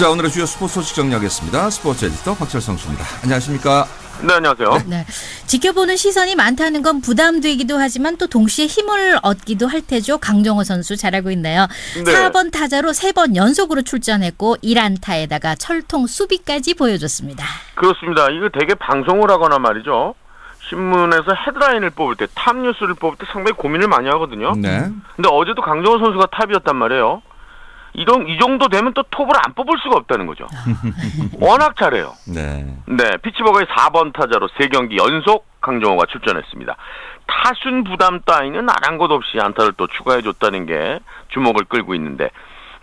자, 오늘의 주요 스포츠 소식 정리하겠습니다. 스포츠 에디터 박철성 씨입니다. 안녕하십니까? 네, 안녕하세요. 네. 지켜보는 시선이 많다는 건 부담되기도 하지만 또 동시에 힘을 얻기도 할 테죠. 강정호 선수 잘하고 있네요. 네. 4번 타자로 3번 연속으로 출전했고 1안타에다가 철통 수비까지 보여줬습니다. 그렇습니다. 이거 되게 방송을 하거나 말이죠. 신문에서 헤드라인을 뽑을 때, 탑 뉴스를 뽑을 때 상당히 고민을 많이 하거든요. 네. 근데 어제도 강정호 선수가 탑이었단 말이에요. 이런, 이 정도 되면 또 톱을 안 뽑을 수가 없다는 거죠. 워낙 잘해요. 네. 네, 피치버거의 4번 타자로 3경기 연속 강정호가 출전했습니다. 타순 부담 따위는 아랑곳 없이 안타를 또 추가해 줬다는 게 주목을 끌고 있는데,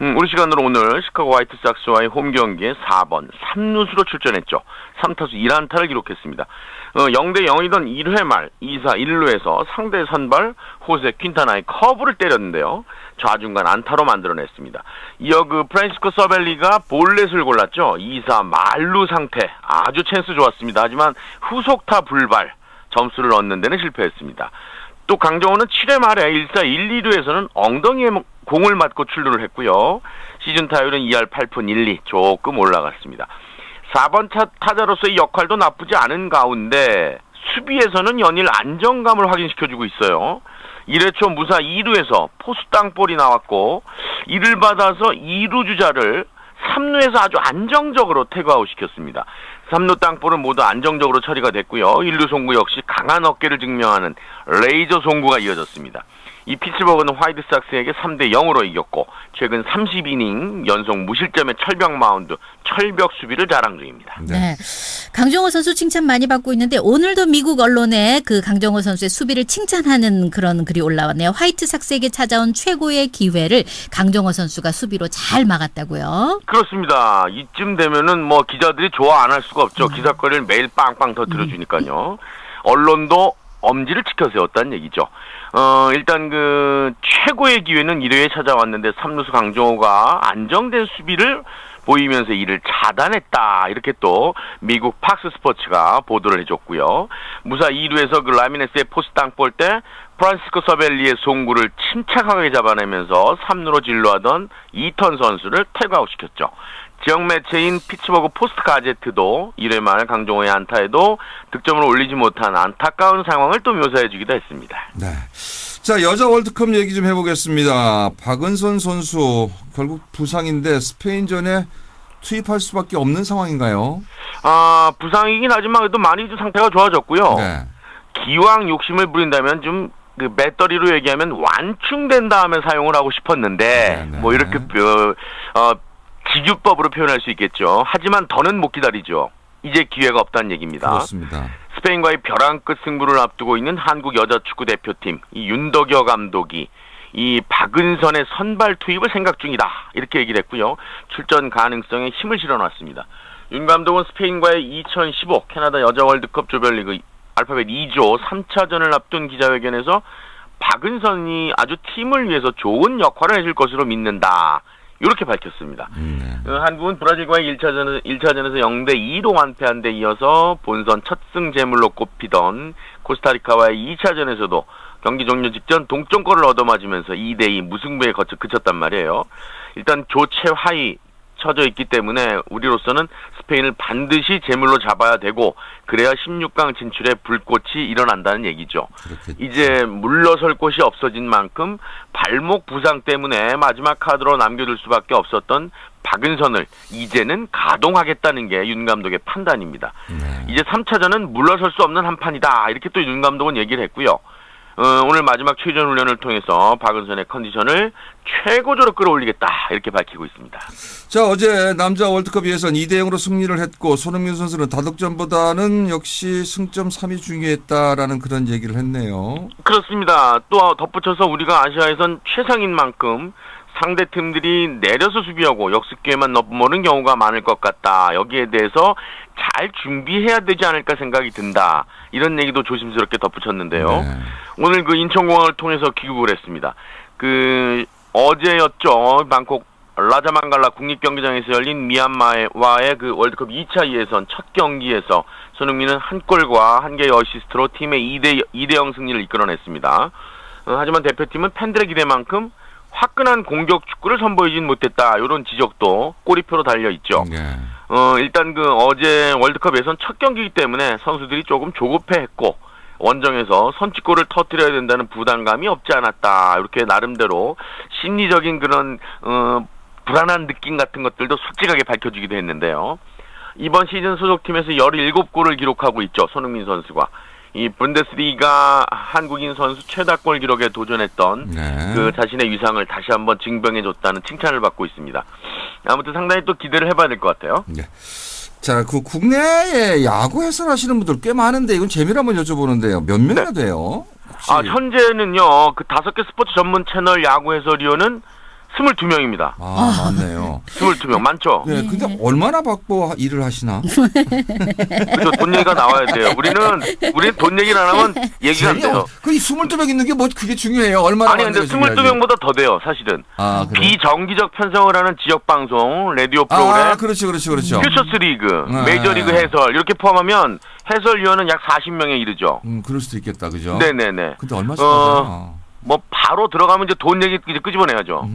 음, 우리 시간으로 오늘 시카고 화이트삭스와의 홈 경기에 4번 3루수로 출전했죠. 3타수 1안타를 기록했습니다. 어, 0대 0이던 1회 말 2사 1루에서 상대 선발 호세 퀸타나의 커브를 때렸는데요. 좌중간 안타로 만들어냈습니다. 이어 그 프란시스코 서벨리가 볼넷을 골랐죠. 2사 말루 상태 아주 찬스 좋았습니다. 하지만 후속타 불발 점수를 얻는 데는 실패했습니다. 또 강정호는 7회 말에 1사 1, 2루에서는 엉덩이에 공을 맞고 출루를 했고요. 시즌 타율은 2할 8푼 1, 2 조금 올라갔습니다. 4번 타, 타자로서의 역할도 나쁘지 않은 가운데 수비에서는 연일 안정감을 확인시켜주고 있어요. 1회 초 무사 2루에서 포수 땅볼이 나왔고 이를 받아서 2루 주자를 3루에서 아주 안정적으로 태그아웃 시켰습니다. 3루 땅볼은 모두 안정적으로 처리가 됐고요. 1루 송구 역시 강한 어깨를 증명하는 레이저 송구가 이어졌습니다. 이 피츠버그는 화이트삭스에게 3대 0으로 이겼고 최근 30이닝 연속 무실점의 철벽 마운드, 철벽 수비를 자랑 중입니다. 네. 강정호 선수 칭찬 많이 받고 있는데 오늘도 미국 언론에 그 강정호 선수의 수비를 칭찬하는 그런 글이 올라왔네요. 화이트삭스에게 찾아온 최고의 기회를 강정호 선수가 수비로 잘 막았다고요. 그렇습니다. 이쯤 되면은 뭐 기자들이 좋아 안 할 수가 없죠. 기사거리를 매일 빵빵 터뜨려 주니까요. 언론도 엄지를 지켜 세웠다는 얘기죠. 어, 일단 그 최고의 기회는 1회에 찾아왔는데 삼루수 강정호가 안정된 수비를 보이면서 이를 차단했다. 이렇게 또 미국 팍스 스포츠가 보도를 해줬고요. 무사 2루에서 그 라미네스의 포스 땅볼 때 프란시스코 서벨리의 송구를 침착하게 잡아내면서 3루로 진루하던 이턴 선수를 태그아웃 시켰죠. 지역 매체인 피츠버그 포스트 가제트도 1회 말 강정호의 안타에도 득점을 올리지 못한 안타까운 상황을 또 묘사해주기도 했습니다. 네. 자, 여자 월드컵 얘기 좀 해보겠습니다. 박은선 선수 결국 부상인데 스페인전에 투입할 수밖에 없는 상황인가요? 아 부상이긴 하지만 그래도 많이 좀 상태가 좋아졌고요. 네. 기왕 욕심을 부린다면 좀 그 배터리로 얘기하면 완충된 다음에 사용을 하고 싶었는데 네, 네. 뭐 이렇게 어, 어 기규법으로 표현할 수 있겠죠. 하지만 더는 못 기다리죠. 이제 기회가 없다는 얘기입니다. 그렇습니다. 스페인과의 벼랑 끝 승부를 앞두고 있는 한국 여자 축구 대표팀 이 윤덕여 감독이 이 박은선의 선발 투입을 생각 중이다 이렇게 얘기를 했고요. 출전 가능성에 힘을 실어놨습니다. 윤 감독은 스페인과의 2015 캐나다 여자 월드컵 조별리그 알파벳 2조 3차전을 앞둔 기자회견에서 박은선이 아주 팀을 위해서 좋은 역할을 해줄 것으로 믿는다. 이렇게 밝혔습니다. 음, 네. 어, 한국은 브라질과의 1차전에서, 1차전에서 0대 2로 완패한 데 이어서 본선 첫승 제물로 꼽히던 코스타리카와의 2차전에서도 경기 종료 직전 동점골을 얻어맞으면서 2대 2 무승부에 거쳐 그쳤단 말이에요. 일단 조체 하위 처져 있기 때문에 우리로서는 스페인을 반드시 제물로 잡아야 되고 그래야 16강 진출에 불꽃이 일어난다는 얘기죠. 그렇겠죠. 이제 물러설 곳이 없어진 만큼 발목 부상 때문에 마지막 카드로 남겨둘 수밖에 없었던 박은선을 이제는 가동하겠다는 게 윤 감독의 판단입니다. 네. 이제 3차전은 물러설 수 없는 한 판이다. 이렇게 또 윤 감독은 얘기를 했고요. 어, 오늘 마지막 최전 훈련을 통해서 박은선의 컨디션을 최고조로 끌어올리겠다. 이렇게 밝히고 있습니다. 자, 어제 남자 월드컵 예선 2대 0으로 승리를 했고 손흥민 선수는 다득점보다는 역시 승점 3이 중요했다라는 그런 얘기를 했네요. 그렇습니다. 또 덧붙여서 우리가 아시아에선 최상인 만큼 상대 팀들이 내려서 수비하고 역습 기회만 넘보는 경우가 많을 것 같다. 여기에 대해서 잘 준비해야 되지 않을까 생각이 든다. 이런 얘기도 조심스럽게 덧붙였는데요. 네. 오늘 그 인천공항을 통해서 귀국을 했습니다. 그 어제였죠. 방콕 라자망갈라 국립경기장에서 열린 미얀마와의 그 월드컵 2차 예선 첫 경기에서 손흥민은 한 골과 한 개의 어시스트로 팀의 2대 2대 0 승리를 이끌어냈습니다. 어, 하지만 대표팀은 팬들의 기대만큼 화끈한 공격 축구를 선보이진 못했다. 이런 지적도 꼬리표로 달려 있죠. 예. 어, 일단 그 어제 월드컵 예선 첫 경기이기 때문에 선수들이 조금 조급해했고 원정에서 선취골을 터뜨려야 된다는 부담감이 없지 않았다. 이렇게 나름대로 심리적인 그런 어, 불안한 느낌 같은 것들도 솔직하게 밝혀주기도 했는데요. 이번 시즌 소속팀에서 17골을 기록하고 있죠. 손흥민 선수가. 이 분데스리가 한국인 선수 최다골 기록에 도전했던 네. 그 자신의 위상을 다시 한번 증명해줬다는 칭찬을 받고 있습니다. 아무튼 상당히 또 기대를 해봐야 될 것 같아요. 자, 그 국내에 야구 해설하시는 분들 꽤 많은데 이건 재미로 한번 여쭤보는데요. 몇 명이나 돼요? 혹시? 네. 아, 현재는요, 그 다섯 개 스포츠 전문 채널 야구 해설위원은 22명입니다. 아, 맞네요. 22명. 많죠? 네, 근데 얼마나 받고 일을 하시나? 그죠? 돈 얘기가 나와야 돼요. 우리는, 우리는 돈 얘기를 안 하면 얘기가 안 돼요. 그 22명 있는 게 뭐 그게 중요해요. 얼마나 아니, 근데 받는 게 중요하지. 22명보다 더 돼요, 사실은. 아, 그래. 비정기적 편성을 하는 지역 방송, 라디오 프로그램, 아, 그렇죠, 그렇죠, 그렇죠. 퓨처스 리그, 네. 메이저 리그 해설, 이렇게 포함하면 해설위원은 약 40명에 이르죠. 음, 그럴 수도 있겠다, 그죠? 네 네 네. 근데 얼마씩 어, 받아요? 뭐 바로 들어가면 이제 돈 얘기 이제 끄집어내야죠.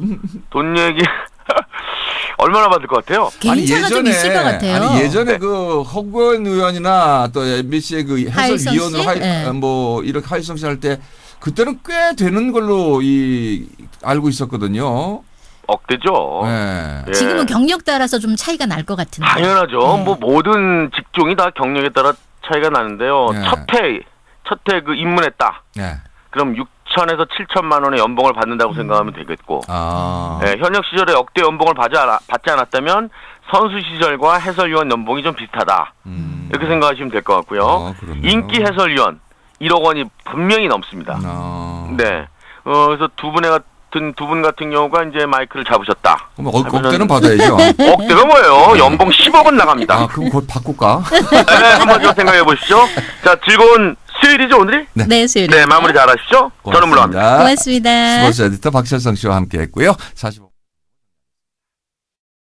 돈 얘기 얼마나 받을 것 같아요? 개인차가 좀 있을 것 같아요. 아니 예전에 네. 그 허구원 의원이나 또 MBC의 그 해설위원으로? 하이, 네. 뭐 이렇게 하일성 씨 할 때 그때는 꽤 되는 걸로 이 알고 있었거든요. 억대죠. 네. 예. 지금은 경력 따라서 좀 차이가 날 것 같은데. 당연하죠. 네. 뭐 모든 직종이 다 경력에 따라 차이가 나는데요. 네. 첫해 첫해 그 입문했다. 네. 그럼 6 천에서 7천만 원의 연봉을 받는다고 음. 생각하면 되겠고. 아. 예, 현역 시절에 억대 연봉을 받지, 않아, 받지 않았다면 선수 시절과 해설위원 연봉이 좀 비슷하다. 음. 이렇게 생각하시면 될 것 같고요. 아. 인기 해설위원 1억 원이 분명히 넘습니다. 아. 네. 어, 그래서 두 분의 같은 두 분 같은 경우가 이제 마이크를 잡으셨다. 그럼 억, 하면은- 억대는 받아야죠. 억대가 뭐예요? 연봉 10억은 나갑니다. 아, 그럼 곧 바꿀까? 네, 한번 좀 생각해 보시죠. 자, 즐거운 수요일이죠, 오늘이? 네, 수요일. 네, 마무리 잘 하십시오. 저는 물러갑니다. 고맙습니다. 고맙습니다. 스포츠 에디터 박철성 씨와 함께 했고요. 45.